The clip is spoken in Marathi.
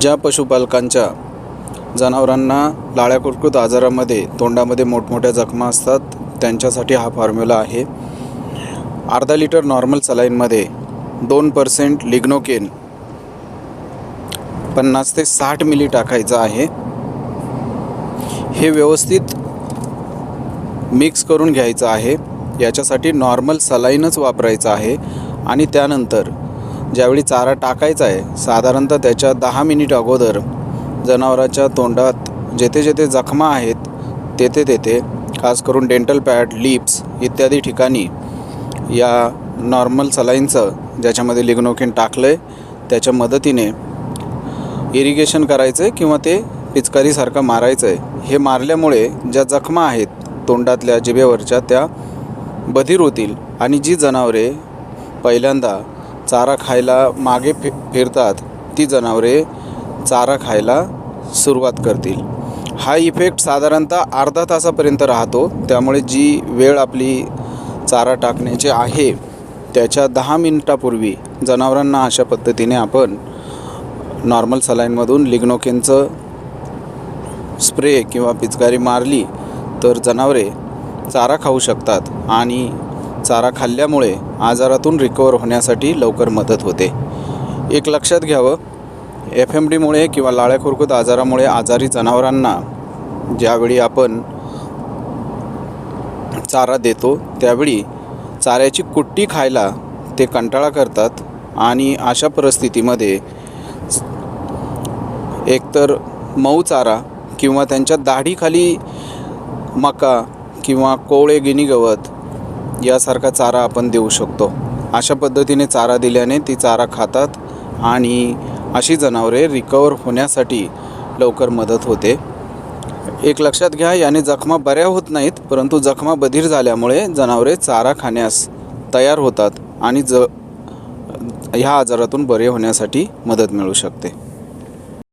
ज्या पशुपालकांच्या जनावरांना लाळ्या कुरकुत आजारामध्ये तोंडामध्ये मोठमोठ्या जखमा असतात त्यांच्यासाठी हा फॉर्म्युला आहे. अर्धा लिटर नॉर्मल सलाईनमध्ये दोन पर्सेंट लिग्नोकेन पन्नास ते साठ मिली टाकायचं आहे. हे व्यवस्थित मिक्स करून घ्यायचं आहे. याच्यासाठी नॉर्मल सलाईनच वापरायचं आहे. आणि त्यानंतर ज्यावेळी चारा टाकायचा आहे साधारणतः त्याच्या दहा मिनिट अगोदर जनावराच्या तोंडात जेथे जेथे जखमा आहेत तेथे तेथे खास करून डेंटल पॅड लिप्स इत्यादी ठिकाणी या नॉर्मल सलाईनचं ज्याच्यामध्ये लिग्नोकिन टाकलं आहे त्याच्या मदतीने इरिगेशन करायचं आहे किंवा ते पिचकारीसारखं मारायचं आहे हे मारल्यामुळे ज्या जखमा आहेत तोंडातल्या जिभेवरच्या त्या बधीर होतील आणि जी जनावरे पहिल्यांदा चारा खायला मागे फि फिरतात ती जनावरे चारा खायला सुरुवात करतील. हा इफेक्ट साधारणतः अर्धा तासापर्यंत राहतो. त्यामुळे जी वेळ आपली चारा टाकण्याची आहे त्याच्या दहा मिनिटापूर्वी जनावरांना अशा पद्धतीने आपण नॉर्मल सलाईनमधून लिग्नोकेनचं स्प्रे किंवा पिचकारी मारली तर जनावरे चारा खाऊ शकतात आणि चारा खाल्ल्यामुळे आजारातून रिकवर होण्यासाठी लवकर मदत होते. एक लक्षात घ्यावं एफ एम डीमुळे किंवा लाळ्या खुरकूत आजारामुळे आजारी जनावरांना ज्यावेळी आपण चारा देतो त्यावेळी चाऱ्याची कुट्टी खायला ते कंटाळा करतात आणि अशा परिस्थितीमध्ये एकतर मऊ चारा किंवा त्यांच्या दाढीखाली मका किंवा कोवळे गिनी गवत यासारखा चारा आपण देऊ शकतो. अशा पद्धतीने चारा दिल्याने ती चारा खातात आणि अशी जनावरे रिकवर होण्यासाठी लवकर मदत होते. एक लक्षात घ्या याने जखमा बऱ्या होत नाहीत परंतु जखमा बधीर झाल्यामुळे जनावरे चारा खाण्यास तयार होतात आणि ज ह्या आजारातून बरे होण्यासाठी मदत मिळू शकते.